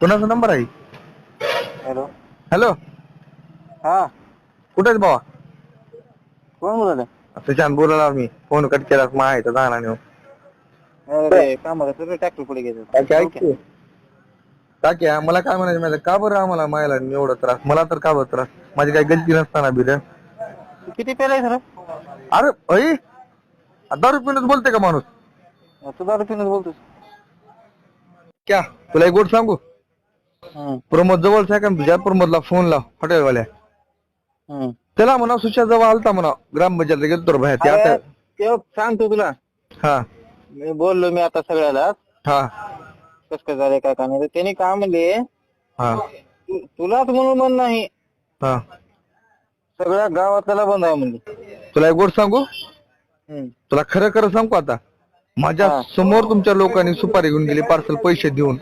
कोणाचा नंबर आहे? Hello. Hello. हा. कुठे आहे बाबा कोण बोलत त्याच्यानं बोलायला मी. फोन कट केला आहे तर जाणार नाही कामाला ट्रॅक्टर पुढे काकी हा, मला काय म्हणायचं माहिती का बरं आम्हाला मायला एवढा त्रास? मला तर का बरं त्रास? माझी काही गलती नसताना बी रे. किती पेलाय सर? अरे अय दारू पिऊनच बोलते का माणूस? तू दारू पिऊनच बोलतोस. क्या? तुला एक गोष्ट सांगू? प्रमोद जवळचा आहे का? प्रमोदला फोन लाव हॉटेलवाल्या. त्याला म्हणा सुशा जवळ आलता म्हणा ग्रामपंचायत गेलतो रे बाहेर ते आता ते सांगतो तुला. हा. मी बोललो मी आता सगळ्याला. हा. कस काय झालंय काय तर त्यांनी काय म्हणले हा. तु- तुलाच म्हणून म्हण नाही. हा. सगळ्या गावातला बंद आहे म्हणले. तुला एक गोष्ट सांगू? हम्म. तुला खरं खरं सांगू आता? माझ्या हा. समोर तुमच्या लोकांनी सुपारी घेऊन गेली पार्सल पैसे देऊन.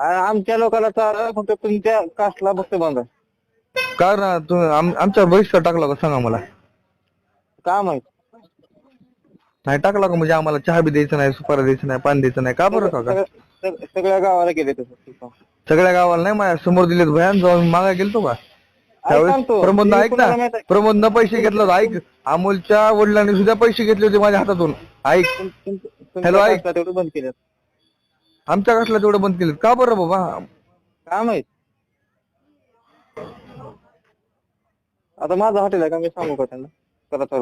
आ- आमच्या लोकांना चाल फक्त तुमच्या कास्टला फक्त बंद आहे कारण तू आम- बहिष्कार टाकला का सांगा मला? काय माहीत? नाही टाकला का म्हणजे आम्हाला चहा बी द्यायचं नाही सुपारी द्यायचं नाही पाणी द्यायचं नाही? का बरं का सगळ्या सग- सगळ्या गावाला गेले तसं सगळ्या गावाला नाही माझ्यासमोर दिलेत भयान जाऊन मागा गेलतो का? त्यावेळेस सांगतो. प्रमोद मी ऐक कुणाला ना माहीत आहे? प्रमोदनं पैसे घेतलं होतं ऐक. अमोलच्या वडिलांनी सुद्धा पैसे घेतले होते माझ्या हातातून. ऐक. तुम- तुम- तुमच्या हॅलो, ऐक. कास्टला तेवढं बंद केलं. आमच्या कसला तेवढं बंद केलं का बरं बाबा? काय माहीत? आता माझं हॉटेल आहे का? मी सांगू का त्यांना? करा चालू